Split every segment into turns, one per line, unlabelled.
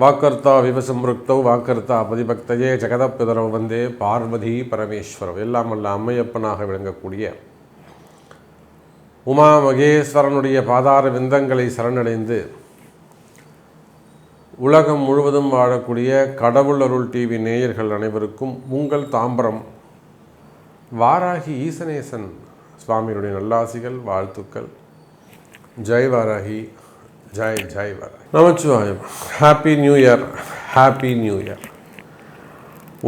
வாக்கர்த்தா விவசம்ருக்தௌ வாக்கர்த்தா பதிபக்தையே ஜெகதப்பிதரவு வந்தே பார்வதி பரமேஸ்வரம் எல்லாம் அல்ல அம்மையப்பனாக விளங்கக்கூடிய உமா மகேஸ்வரனுடைய பாதார விந்தங்களை சரணடைந்து உலகம் முழுவதும் வாழக்கூடிய கடவுள் அருள் டிவி நேயர்கள் அனைவருக்கும் உங்கள் தாம்பரம். வாராகி ஈசனேசன் சுவாமியுடைய நல்லாசிகள் வாழ்த்துக்கள். ஜெய் வாராகி. ஜெய் ஜெய் Varahi Namachivayam. Happy new year happy new year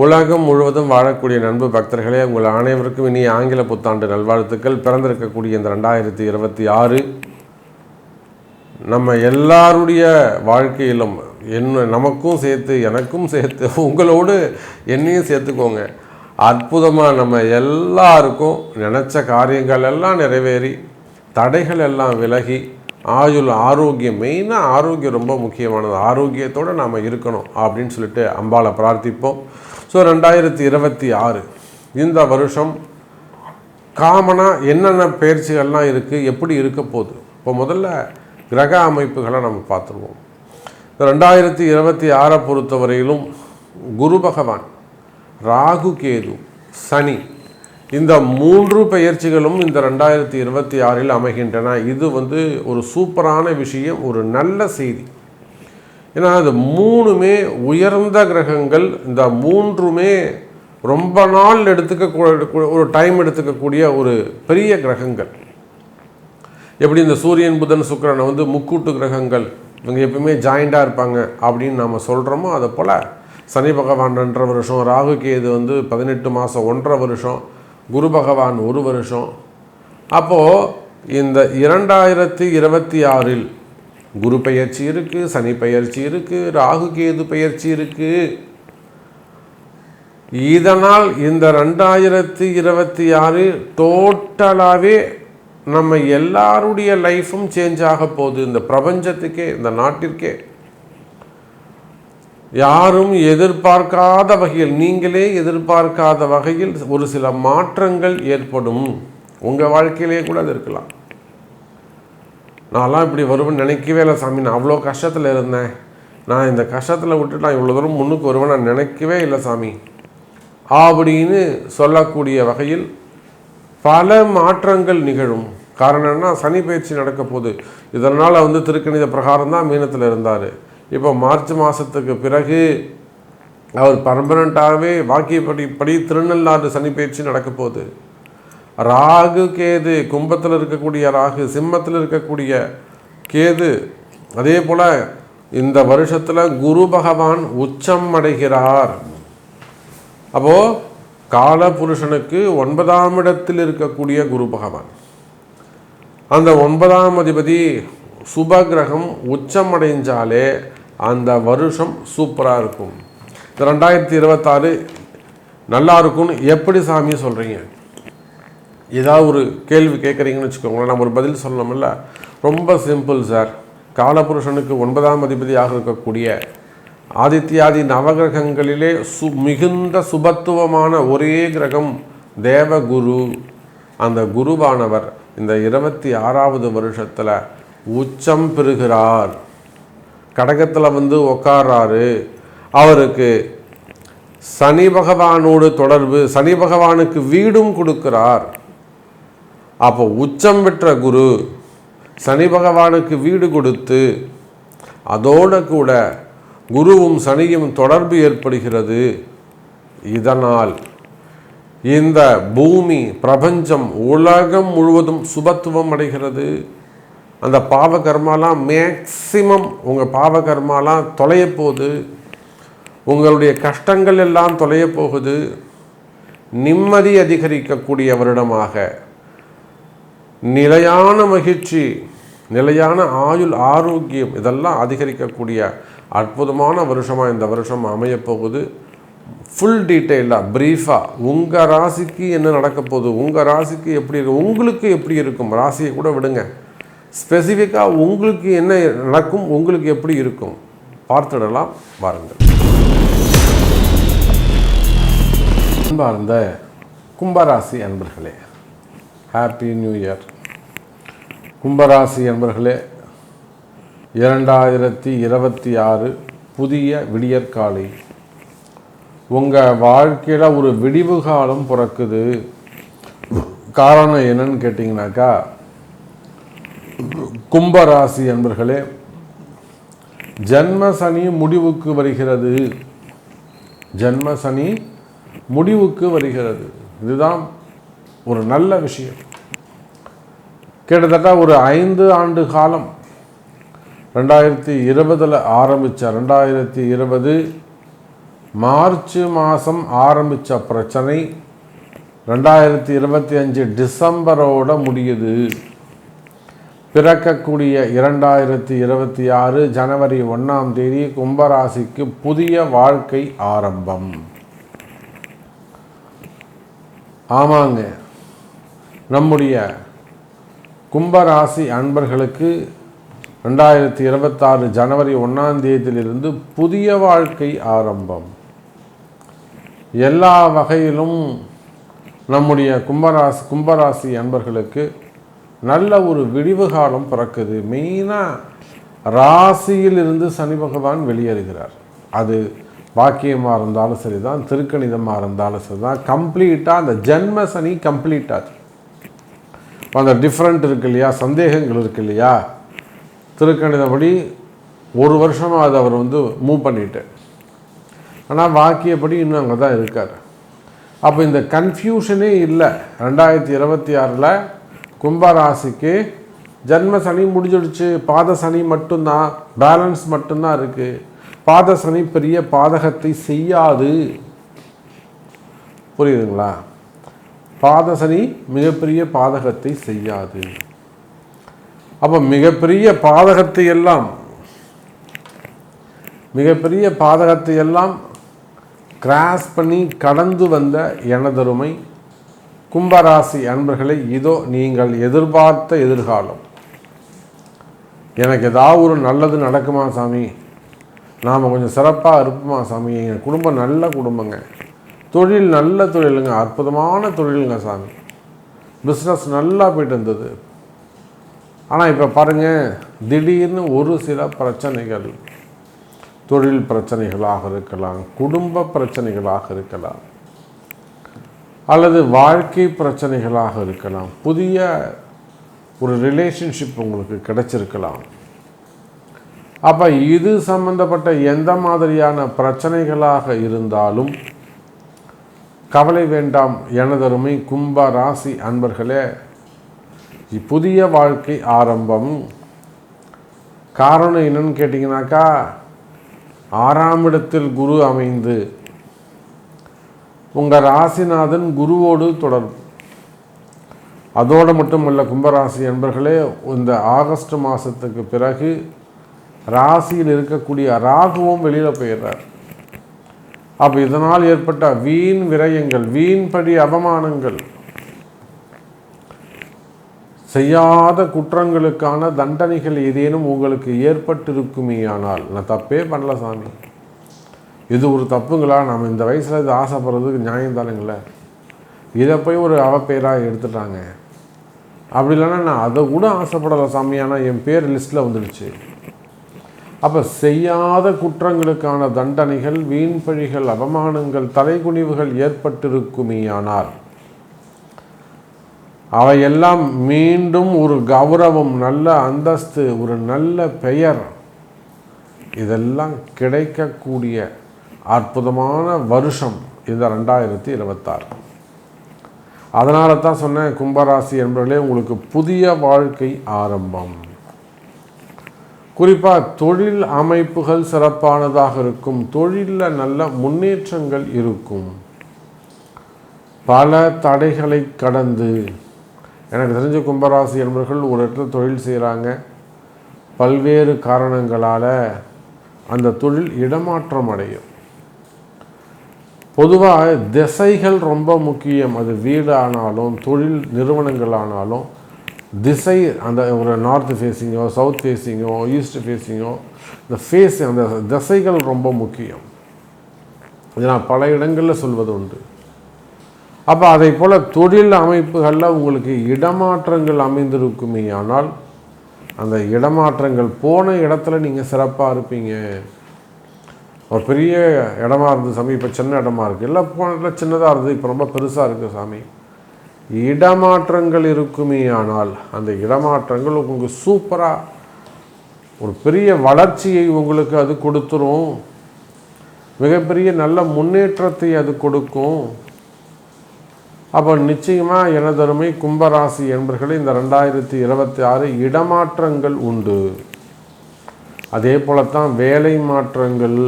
உலகம் முழுவதும் வாழக்கூடிய நண்பு பக்தர்களே உங்கள் அனைவருக்கும் இனி ஆங்கில புத்தாண்டு நல்வாழ்த்துக்கள். பிறந்திருக்கக்கூடிய இந்த ரெண்டாயிரத்தி இருபத்தி ஆறு நம்ம எல்லாருடைய வாழ்க்கையிலும் என்ன நமக்கும் சேர்த்து எனக்கும் சேர்த்து உங்களோடு என்னையும் சேர்த்துக்கோங்க. அற்புதமாக நம்ம எல்லாருக்கும் நினச்ச காரியங்கள் எல்லாம் நிறைவேறி தடைகள் எல்லாம் விலகி ஆயுள் ஆரோக்கியம் மெயினாக ஆரோக்கியம் ரொம்ப முக்கியமானது. ஆரோக்கியத்தோடு நாம் இருக்கணும் அப்படின்னு சொல்லிட்டு அம்பாளை பிரார்த்திப்போம். ஸோ ரெண்டாயிரத்தி இருபத்தி ஆறு இந்த வருஷம் காமனாக என்னென்ன பயிற்சிகள்லாம் இருக்குது எப்படி இருக்க போகுது? இப்போ முதல்ல கிரக அமைப்புகளை நம்ம பார்த்துருவோம். ரெண்டாயிரத்தி இருபத்தி ஆறை பொறுத்தவரையிலும் குரு பகவான் ராகு கேது சனி இந்த மூன்று பெயர்ச்சிகளும் இந்த ரெண்டாயிரத்தி இருபத்தி ஆறில் அமைகின்றன. இது வந்து ஒரு சூப்பரான விஷயம் ஒரு நல்ல செய்தி. ஏன்னா அது மூணுமே உயர்ந்த கிரகங்கள் இந்த மூன்றுமே ரொம்ப நாள் எடுத்துக்க ஒரு டைம் எடுத்துக்கக்கூடிய ஒரு பெரிய கிரகங்கள். எப்படி இந்த சூரியன் புதன் சுக்கிரனை வந்து முக்கூட்டு கிரகங்கள் இவங்க எப்பவுமே ஜாயிண்டாக இருப்பாங்க அப்படின்னு நம்ம சொல்கிறோமோ அதை போல் சனி பகவான் ரெண்டரை வருஷம் ராகு கேது வந்து பதினெட்டு மாதம் ஒன்றரை வருஷம் குரு பகவான் ஒரு வருஷம். அப்போது இந்த இரண்டாயிரத்தி இருபத்தி ஆறில் குரு பெயர்ச்சி இருக்குது சனி பெயர்ச்சி இருக்குது ராகு கேது பயிற்சி இருக்குது இதனால் இந்த ரெண்டாயிரத்தி இருபத்தி ஆறு டோட்டலாகவே நம்ம எல்லாருடைய லைஃப்பும் சேஞ்ச் ஆக போகுது. இந்த பிரபஞ்சத்துக்கே இந்த நாட்டிற்கே. யாரும் எதிர்பார்க்காத வகையில் நீங்களே எதிர்பார்க்காத வகையில் ஒரு சில மாற்றங்கள் ஏற்படும். உங்கள் வாழ்க்கையிலேயே கூட அது இருக்கலாம். நான்லாம் இப்படி வருவேன் நினைக்கவே இல்லை சாமி. நான் அவ்வளோ கஷ்டத்தில் இருந்தேன். நான் இந்த கஷ்டத்தில் விட்டு நான் இவ்வளோ தூரம் முன்னுக்கு வருவேன் நான் நினைக்கவே இல்லை சாமி. அப்படின்னு சொல்லக்கூடிய வகையில் பல மாற்றங்கள் நிகழும். காரணம் சனி பயிற்சி நடக்க போகுது. இதனால் வந்து திருக்கணித பிரகாரம் தான் மீனத்தில் இருந்தார். இப்போ மார்ச் மாதத்துக்கு பிறகு அவர் பர்மனண்ட்டாகவே வாக்கியப்படி படி திருநள்ளாறு சனி பயிற்சி நடக்க போகுது. ராகு கேது கும்பத்தில் இருக்கக்கூடிய ராகு சிம்மத்தில் இருக்கக்கூடிய கேது அதே போல் இந்த வருஷத்தில் குரு பகவான் உச்சம் அடைகிறார். அப்போது காலபுருஷனுக்கு ஒன்பதாம் இடத்தில் இருக்கக்கூடிய குரு பகவான். அந்த ஒன்பதாம் அதிபதி சுப கிரகம் உச்சம் அடைஞ்சாலே அந்த வருஷம் சூப்பராக இருக்கும். இந்த ரெண்டாயிரத்தி இருபத்தாறு நல்லா இருக்கும்னு எப்படி சாமி சொல்கிறீங்க ஏதாவது ஒரு கேள்வி கேட்குறீங்கன்னு வச்சுக்கோங்களேன். நம்ம ஒரு பதில் சொல்லணும்ல. ரொம்ப சிம்பிள் சார் காலபுருஷனுக்கு ஒன்பதாம் அதிபதியாக இருக்கக்கூடிய ஆதித்யாதி நவகிரகங்களிலே சு மிகுந்த சுபத்துவமான ஒரே கிரகம் தேவகுரு. அந்த குருவானவர் இந்த இருபத்தி ஆறாவது வருஷத்தில் உச்சம் பெறுகிறார். கடகத்தில் வந்து உக்காராரு அவருக்கு சனி பகவானோடு தொடர்பு சனி பகவானுக்கு வீடும் கொடுக்கிறார். அப்போ உச்சம் பெற்ற குரு சனி பகவானுக்கு வீடு கொடுத்து அதோடு கூட குருவும் சனியும் தொடர்பு ஏற்படுகிறது. இதனால் இந்த பூமி பிரபஞ்சம் உலகம் முழுவதும் சுபத்துவம் அடைகிறது. அந்த பாவ கர்மாலாம் மேக்சிமம் உங்கள் பாவ கர்மாலாம் தொலைய போகுது உங்களுடைய கஷ்டங்கள் எல்லாம் தொலைய போகுது நிம்மதி அதிகரிக்கக்கூடிய வருடமாக நிலையான மகிழ்ச்சி நிலையான ஆயுள் ஆரோக்கியம் இதெல்லாம் அதிகரிக்கக்கூடிய அற்புதமான வருஷமாக இந்த வருஷம் அமையப்போகுது. ஃபுல் டீட்டெயிலாக ப்ரீஃபாக உங்கள் ராசிக்கு என்ன நடக்க போகுது? உங்கள் ராசிக்கு எப்படி இருக்கும் உங்களுக்கு எப்படி இருக்கும்? ராசியை கூட விடுங்க. ஸ்பெசிஃபிக்காக உங்களுக்கு என்ன நடக்கும் உங்களுக்கு எப்படி இருக்கும்? பார்த்துடலாம் வாருங்கள். அன்பார்ந்த கும்பராசி அன்பர்களே ஹாப்பி நியூ இயர் கும்பராசி அன்பர்களே இரண்டாயிரத்தி இருபத்தி ஆறு புதிய விடியற்காலை. உங்கள் வாழ்க்கையில் ஒரு விடிவு காலம் பிறக்குது. காரணம் என்னன்னு கேட்டிங்கனாக்கா கும்பராசி என்பர்களே ஜன்ம சனி முடிவுக்கு வருகிறது. ஜன்ம சனி முடிவுக்கு வருகிறது. இதுதான் ஒரு நல்ல விஷயம். கிட்டத்தட்ட ஒரு ஐந்து ஆண்டு காலம் ரெண்டாயிரத்தி இருபதில் ஆரம்பித்த ரெண்டாயிரத்தி இருபது மார்ச் மாதம் ஆரம்பித்த பிரச்சனை ரெண்டாயிரத்தி இருபத்தி அஞ்சு டிசம்பரோட முடியுது. பிறக்கக்கூடிய இரண்டாயிரத்தி இருபத்தி ஆறு ஜனவரி ஒன்றாம் தேதி கும்பராசிக்கு புதிய வாழ்க்கை ஆரம்பம். ஆமாங்க. நம்முடைய கும்பராசி அன்பர்களுக்கு ரெண்டாயிரத்தி இருபத்தாறு ஜனவரி ஒன்றாம் தேதியிலிருந்து புதிய வாழ்க்கை ஆரம்பம். எல்லா வகையிலும் நம்முடைய கும்பராசி கும்பராசி அன்பர்களுக்கு நல்ல ஒரு விடிவு காலம் பிறக்குது. மெயினாக ராசியிலிருந்து சனி பகவான் வெளியேறுகிறார். அது பாக்கியமாக இருந்தாலும் சரி தான் திருக்கணிதமாக இருந்தாலும் சரி தான் கம்ப்ளீட்டாக அந்த ஜென்ம சனி கம்ப்ளீட் ஆச்சு. அந்த டிஃப்ரெண்ட் இருக்கு இல்லையா சந்தேகங்கள் இருக்கு இல்லையா திருக்கணிதப்படி ஒரு வருஷமாக அதை அவர் வந்து மூவ் பண்ணிட்டு ஆனால் வாக்கியப்படி இன்னும் அங்கே தான் இருக்கார். அப்போ இந்த கன்ஃபியூஷனே இல்லை. ரெண்டாயிரத்தி இருபத்தி ஆறில் கும்பராசிக்கு ஜன்ம சனி முடிஞ்சிடுச்சு. பாத சனி மட்டும்தான். பேலன்ஸ் மட்டும்தான் இருக்குது பாத சனி பெரிய பாதகத்தை செய்யாது. புரியுதுங்களா? பாத சனி மிகப்பெரிய பாதகத்தை செய்யாது. அப்போ மிகப்பெரிய பாதகத்தை எல்லாம் மிகப்பெரிய பாதகத்தை எல்லாம் கிராஸ் பண்ணி கடந்து வந்த எனதருமை கும்பராசி அன்பர்களை இதோ நீங்கள் எதிர்பார்த்த எதிர்காலம். எனக்கு ஏதாவது ஒரு நல்லது நடக்குமா சாமி? நாம் கொஞ்சம் சிறப்பாக இருப்போமா சாமி? எங்கள் குடும்பம் நல்ல குடும்பங்க. தொழில் நல்ல தொழிலுங்க அற்புதமான தொழிலுங்க சாமி. பிஸ்னஸ் நல்லா போயிட்டு இருந்தது ஆனால் இப்போ பாருங்கள் திடீர்னு ஒரு சில பிரச்சனைகள். தொழில் பிரச்சனைகளாக இருக்கலாம் குடும்ப பிரச்சனைகளாக இருக்கலாம். அல்லது வாழ்க்கை பிரச்சனைகளாக இருக்கலாம். புதிய ஒரு ரிலேஷன்ஷிப் உங்களுக்கு கிடைச்சிருக்கலாம். அப்போ இது சம்பந்தப்பட்ட எந்த மாதிரியான பிரச்சனைகளாக இருந்தாலும் கவலை வேண்டாம். எனதருமை கும்ப ராசி அன்பர்களே புதிய வாழ்க்கை ஆரம்பம். காரணம் என்னன்னு கேட்டிங்கனாக்கா ஆறாம் இடத்தில் குரு அமைந்து உங்கள் ராசிநாதன் குருவோடு தொடரும். அதோடு மட்டுமல்ல கும்பராசி என்பர்களே இந்த ஆகஸ்ட் மாதத்துக்கு பிறகு ராசியில் இருக்கக்கூடிய ராகுவும் வெளியில் போயிடுறார். அப்போ இதனால் ஏற்பட்ட வீண் விரயங்கள் வீண்படி அவமானங்கள் செய்யாத குற்றங்களுக்கான தண்டனைகள் ஏதேனும் உங்களுக்கு ஏற்பட்டிருக்குமே ஆனால் நான் தப்பே பண்ணல சாமி. இது ஒரு தப்புங்களா? நம்ம இந்த வயசில் இது ஆசைப்படுறதுக்கு நியாயம் தானுங்களே. இதை போய் ஒரு அவப்பேராக எடுத்துட்டாங்க. அப்படி இல்லைன்னா நான் அதை கூட ஆசைப்படலை சாமியானா என் பேர் லிஸ்ட்டில் வந்துடுச்சு. அப்போ செய்யாத குற்றங்களுக்கான தண்டனைகள் வீண்பழிகள் அவமானங்கள் தலைகுனிவுகள் ஏற்பட்டிருக்குமேயானால் அவையெல்லாம் மீண்டும் ஒரு கௌரவம் நல்ல அந்தஸ்து ஒரு நல்ல பெயர். இதெல்லாம் கிடைக்கக்கூடிய அற்புதமான வருஷம் இந்த ரெண்டாயிரத்தி இருபத்தாறு. அதனால தான் சொன்னேன் கும்பராசி என்பவர்களே உங்களுக்கு புதிய வாழ்க்கை ஆரம்பம். குறிப்பாக தொழில் அமைப்புகள் சிறப்பானதாக இருக்கும் தொழிலில் நல்ல முன்னேற்றங்கள் இருக்கும். பல தடைகளை கடந்து எனக்கு தெரிஞ்ச கும்பராசி என்பவர்கள் ஒரு இடத்துல தொழில் செய்கிறாங்க பல்வேறு காரணங்களால் அந்த தொழில் இடமாற்றம் அடையும். பொதுவாக திசைகள் ரொம்ப முக்கியம். அது வீடு ஆனாலும் தொழில் நிறுவனங்கள் ஆனாலும் திசை அந்த ஒரு நார்த் ஃபேஸிங்கோ சவுத் ஃபேஸிங்கோ ஈஸ்ட் ஃபேஸிங்கோ இந்த ஃபேஸ் அந்த திசைகள் ரொம்ப முக்கியம். இது நான் பல இடங்களில் சொல்வது உண்டு அப்போ அதை போல் தொழில் அமைப்புகளில் உங்களுக்கு இடமாற்றங்கள் அமைந்திருக்குமே ஆனால் அந்த இடமாற்றங்கள் போன இடத்துல நீங்கள் சிறப்பாக இருப்பீங்க. ஒரு பெரிய இடமா இருந்தது சாமி இப்போ சின்ன இடமா இருக்குது இல்லை போன சின்னதாக இருந்தது இப்போ ரொம்ப பெருசாக இருக்குது சாமி. இடமாற்றங்கள் இருக்குமே ஆனால் அந்த இடமாற்றங்கள் உங்களுக்கு சூப்பராக ஒரு பெரிய வளர்ச்சியை உங்களுக்கு அது கொடுத்துரும். மிகப்பெரிய நல்ல முன்னேற்றத்தை அது கொடுக்கும். அப்போ நிச்சயமாக எனதருமை கும்பராசி என்பர்களை இந்த ரெண்டாயிரத்தி இருபத்தி ஆறு இடமாற்றங்கள் உண்டு. அதே போலத்தான் வேலை மாற்றங்கள்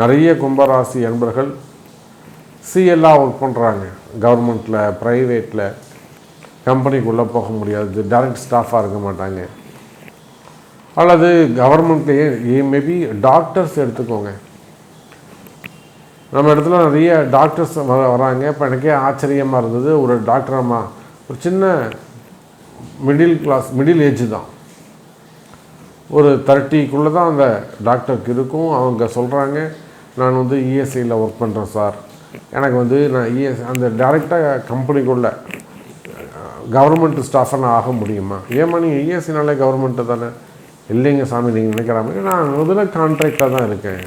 நிறைய கும்பராசி அன்பர்கள் சிஎல்லாக ஒர்க் பண்ணுறாங்க கவர்மெண்ட்டில் ப்ரைவேட்டில் கம்பெனிக்குள்ளே போக முடியாது. டைரக்ட் ஸ்டாஃபாக இருக்க மாட்டாங்க. அல்லது கவர்மெண்ட்லேயே மேபி டாக்டர்ஸ் எடுத்துக்கோங்க. நம்ம இடத்துல நிறைய டாக்டர்ஸ் வர வராங்க. இப்போ எனக்கே ஆச்சரியமாக இருந்தது. ஒரு டாக்டர் அம்மா ஒரு சின்ன மிடில் கிளாஸ் மிடில் ஏஜ் தான். ஒரு தேர்ட்டிக்குள்ளே தான் அந்த டாக்டருக்கு இருக்கும். அவங்க சொல்கிறாங்க நான் வந்து இஎஸ்ஐயில் ஒர்க் பண்ணுறேன் சார் எனக்கு வந்து நான் இஎஸ் அந்த டேரெக்டாக கம்பெனிக்குள்ளே கவர்மெண்ட் ஸ்டாஃபாக நான் ஆக முடியுமா? ஏமா நீங்கள் இஎஸ்சினாலே கவர்மெண்ட்டு தானே? இல்லைங்க சாமி நீங்கள் நினைக்கிற மாதிரி நான் முதல்ல கான்ட்ராக்டாக தான் இருக்கேன்.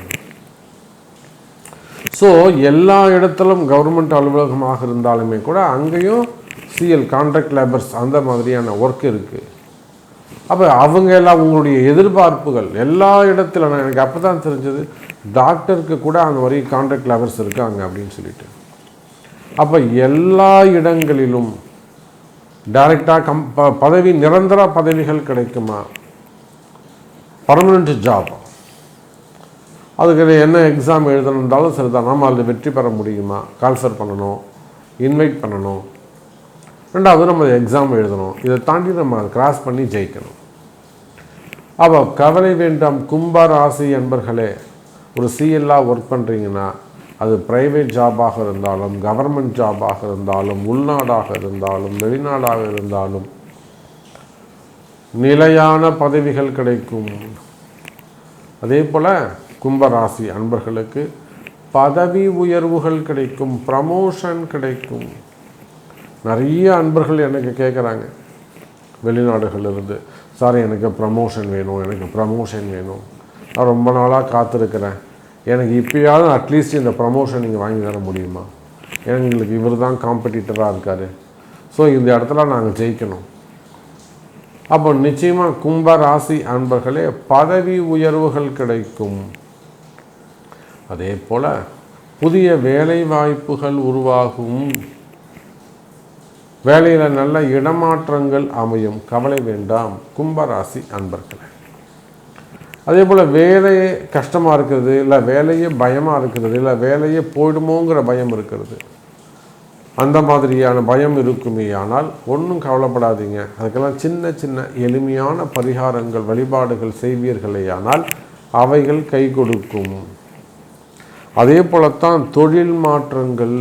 ஸோ எல்லா இடத்திலும் கவர்மெண்ட் அலுவலகமாக இருந்தாலுமே கூட அங்கேயும் சிஎல் கான்ட்ராக்ட் லேபர்ஸ் அந்த மாதிரியான ஒர்க் இருக்குது அப்போ அவங்க எல்லாம் உங்களுடைய எதிர்பார்ப்புகள் எல்லா இடத்துல நான் எனக்கு அப்போ தான் தெரிஞ்சது டாக்டருக்கு கூட அந்த மாதிரி கான்ட்ராக்ட் லெவர்ஸ் இருக்காங்க அப்படின்னு சொல்லிட்டு. அப்போ எல்லா இடங்களிலும் டைரெக்டாக கம் ப பதவி நிரந்தர பதவிகள் கிடைக்குமா? பர்மனெண்ட் ஜாப் அதுக்கு என்ன எக்ஸாம் எழுதணுன்றாலும் சரிதான். நம்ம அதில் வெற்றி பெற முடியுமா? கால்ஃபர் பண்ணணும் இன்வைட் பண்ணணும். ரெண்டாவது நம்ம எக்ஸாம் எழுதணும். இதை தாண்டி நம்ம அதை கிராஸ் பண்ணி ஜெயிக்கணும். அப்போ கவலை வேண்டாம் கும்ப ராசி என்பர்களே ஒரு சிஎல்லாக ஒர்க் பண்ணுறீங்கன்னா அது ப்ரைவேட் ஜாபாக இருந்தாலும் கவர்மெண்ட் ஜாபாக இருந்தாலும் உள்நாடாக இருந்தாலும் வெளிநாடாக இருந்தாலும் நிலையான பதவிகள் கிடைக்கும். அதே போல் கும்பராசி அன்பர்களுக்கு பதவி உயர்வுகள் கிடைக்கும் ப்ரமோஷன் கிடைக்கும். நிறைய அன்பர்கள் எனக்கு கேட்குறாங்க வெளிநாடுகளிலிருந்து சார் எனக்கு ப்ரமோஷன் வேணும் எனக்கு ப்ரமோஷன் வேணும். நான் ரொம்ப நாளாக காத்திருக்கிறேன். எனக்கு இப்போயாவது அட்லீஸ்ட் இந்த ப்ரமோஷன் நீங்கள் வாங்கி தர முடியுமா? எங்களுக்கு இவர் தான் காம்படிட்டராக இருக்கார். ஸோ இந்த இடத்துல நாங்கள் ஜெயிக்கணும். அப்போ நிச்சயமாக கும்ப ராசி அன்பர்களே பதவி உயர்வுகள் கிடைக்கும். அதே போல் புதிய வேலை வாய்ப்புகள் உருவாகும். வேலையில் நல்ல இடமாற்றங்கள் அமையும். கவலை வேண்டாம். கும்பராசி அன்பர்களே. அதே போல் வேலையே கஷ்டமாக இருக்கிறது இல்லை வேலையே பயமாக இருக்கிறது இல்லை வேலையே போயிடுமோங்கிற பயம் இருக்கிறது அந்த மாதிரியான பயம் இருக்குமே ஆனால் ஒன்றும் கவலைப்படாதீங்க. அதுக்கெல்லாம் சின்ன சின்ன எளிமையான பரிகாரங்கள் வழிபாடுகள் செய்வீர்களே ஆனால் அவைகள் கை கொடுக்கும். அதே போலத்தான் தொழில் மாற்றங்கள்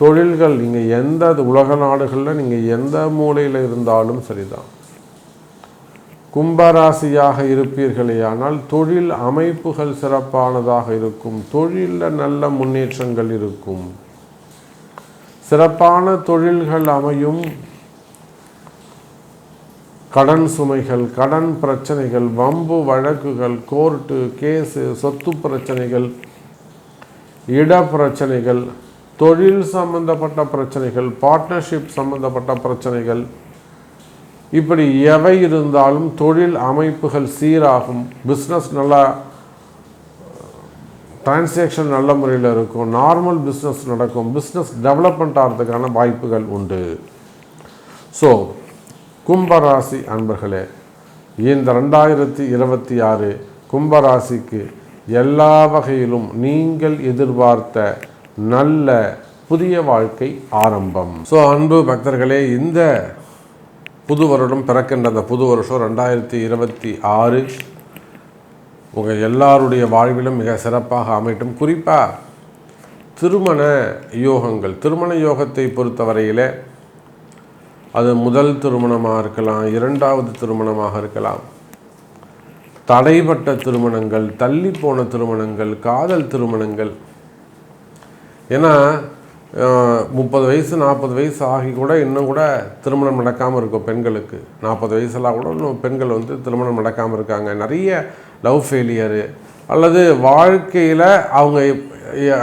தொழில்கள் நீங்கள் எந்த உலக நாடுகளில் நீங்கள் எந்த மூலையில் இருந்தாலும் சரிதான். கும்பராசியாக இருப்பீர்களே ஆனால் தொழில் அமைப்புகள் சிறப்பானதாக இருக்கும். தொழிலில் நல்ல முன்னேற்றங்கள் இருக்கும். சிறப்பான தொழில்கள் அமையும். கடன் சுமைகள் கடன் பிரச்சனைகள் வம்பு வழக்குகள் கோர்ட்டு கேஸு சொத்து பிரச்சனைகள் இட பிரச்சனைகள் தொழில் சம்பந்தப்பட்ட பிரச்சனைகள் பார்ட்னர்ஷிப் சம்பந்தப்பட்ட பிரச்சனைகள் இப்படி எவை இருந்தாலும் தொழில் அமைப்புகள் சீராகும் பிஸ்னஸ் நல்லா டிரான்சாக்ஷன் நல்ல முறையில் இருக்கும் நார்மல் பிஸ்னஸ் நடக்கும் பிஸ்னஸ் டெவலப்மெண்ட் ஆகிறதுக்கான வாய்ப்புகள் உண்டு. ஸோ கும்பராசி அன்பர்களே இந்த ரெண்டாயிரத்தி இருபத்தி ஆறு கும்பராசிக்கு எல்லா வகையிலும் நீங்கள் எதிர்பார்த்த நல்ல புதிய வாழ்க்கை ஆரம்பம். ஸோ அன்பு பக்தர்களே இந்த புது வருடம் பிறக்கின்ற அந்த புது வருஷம் ரெண்டாயிரத்தி இருபத்தி ஆறு உங்கள் எல்லாருடைய வாழ்விலும் மிக சிறப்பாக அமையட்டும். குறிப்பாக திருமண யோகங்கள். திருமண யோகத்தை பொறுத்தவரையில் அது முதல் திருமணமாக இருக்கலாம் இரண்டாவது திருமணமாக இருக்கலாம். தடைப்பட்ட திருமணங்கள் தள்ளி போன திருமணங்கள் காதல் திருமணங்கள் ஏன்னா முப்பது வயசு நாற்பது வயசு ஆகி கூட இன்னும் கூட திருமணம் நடக்காமல் இருக்கும் பெண்களுக்கு. நாற்பது வயசுலாம் கூட இன்னும் பெண்கள் வந்து திருமணம் நடக்காமல் இருக்காங்க. நிறைய லவ் ஃபெயிலியரு அல்லது வாழ்க்கையில் அவங்க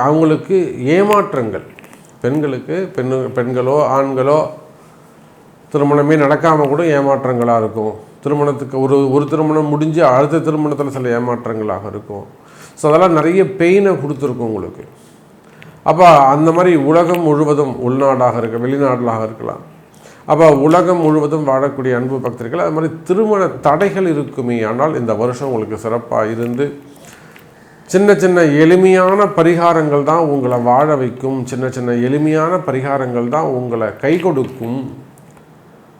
அவங்களுக்கு ஏமாற்றங்கள். பெண்களுக்கு பெண் பெண்களோ ஆண்களோ திருமணமே நடக்காமல் கூட ஏமாற்றங்களாக இருக்கும். திருமணத்துக்கு ஒரு ஒரு திருமணம் முடிஞ்சு அடுத்த திருமணத்தில் சில ஏமாற்றங்களாக இருக்கும். ஸோ அதெல்லாம் நிறைய பெயினை கொடுத்துருக்கும் உங்களுக்கு. அப்போ அந்த மாதிரி உலகம் முழுவதும் உள்நாடாக இருக்க வெளிநாடுகளாக இருக்கலாம். அப்போ உலகம் முழுவதும் வாழக்கூடிய அன்பு பக்தர்கள் அது மாதிரி திருமண தடைகள் இருக்குமே. ஆனால் இந்த வருஷம் உங்களுக்கு சிறப்பாக இருந்து சின்ன சின்ன எளிமையான பரிகாரங்கள் தான் உங்களை வாழ வைக்கும். சின்ன சின்ன எளிமையான பரிகாரங்கள் தான் உங்களை கை கொடுக்கும்.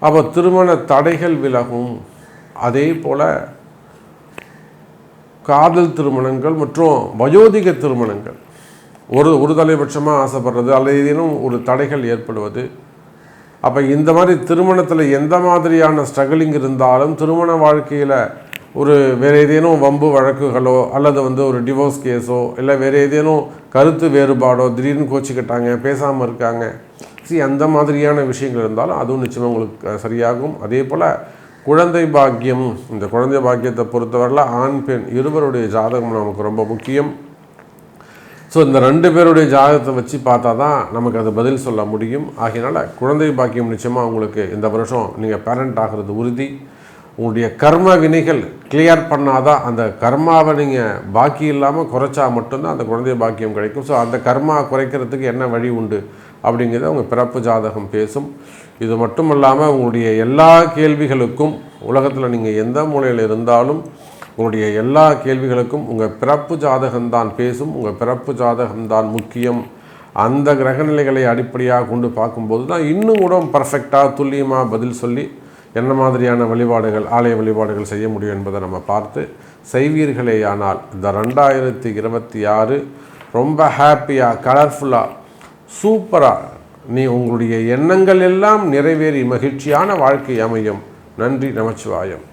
அப்போ திருமண தடைகள் விலகும். அதே போல் காதல் திருமணங்கள் மற்றும் வயோதிக திருமணங்கள். ஒரு ஒரு தலைபட்சமாக ஆசைப்படுறது அல்லது ஏதேனும் ஒரு தடைகள் ஏற்படுவது. அப்போ இந்த மாதிரி திருமணத்தில் எந்த மாதிரியான ஸ்ட்ரகிளிங் இருந்தாலும் திருமண வாழ்க்கையில் ஒரு வேறு ஏதேனும் வம்பு வழக்குகளோ அல்லது வந்து ஒரு டிவோர்ஸ் கேஸோ இல்லை வேறு ஏதேனும் கருத்து வேறுபாடோ திடீர்னு கோச்சிக்கிட்டாங்க பேசாமல் இருக்காங்க. சி அந்த மாதிரியான விஷயங்கள் இருந்தாலும் அதுவும் நிச்சயமாக உங்களுக்கு சரியாகும். அதே போல் குழந்தை பாக்கியம் இந்த குழந்தை பாக்கியத்தை பொறுத்தவரையில் ஆண் பெண் இருவருடைய ஜாதகம் நமக்கு ரொம்ப முக்கியம். ஸோ இந்த ரெண்டு பேருடைய ஜாதகத்தை வச்சு பார்த்தா தான் நமக்கு அது பதில் சொல்ல முடியும். ஆகையினால குழந்தை பாக்கியம் நிச்சயமாக உங்களுக்கு இந்த வருஷம் நீங்கள் பேரண்ட் ஆகிறது உறுதி. உங்களுடைய கர்ம வினைகள் கிளியர் பண்ணாதான் அந்த கர்மாவை நீங்கள் பாக்கி இல்லாமல் குறைச்சா மட்டும்தான் அந்த குழந்தை பாக்கியம் கிடைக்கும். ஸோ அந்த கர்மா குறைக்கிறதுக்கு என்ன வழி உண்டு அப்படிங்கிறத உங்கள் பிறப்பு ஜாதகம் பேசும். இது மட்டும் இல்லாமல் உங்களுடைய எல்லா கேள்விகளுக்கும் உலகத்தில் நீங்கள் எந்த மூலையில் இருந்தாலும் உங்களுடைய எல்லா கேள்விகளுக்கும் உங்கள் பிறப்பு ஜாதகம்தான் பேசும் உங்கள் பிறப்பு ஜாதகம்தான் முக்கியம். அந்த கிரகநிலைகளை அடிப்படையாக கொண்டு பார்க்கும்போது தான் இன்னும் கூட பர்ஃபெக்டாக துல்லியமாக பதில் சொல்லி என்ன மாதிரியான வழிபாடுகள் ஆலய வழிபாடுகள் செய்ய முடியும் என்பதை நம்ம பார்த்து செய்வீர்களேயானால் இந்த ரெண்டாயிரத்தி இருபத்தி ஆறு ரொம்ப ஹாப்பியாக கலர்ஃபுல்லாக சூப்பராக நீ உங்களுடைய எண்ணங்கள் எல்லாம் நிறைவேறி மகிழ்ச்சியான வாழ்க்கை அமையும். நன்றி நமச்சிவாயம்.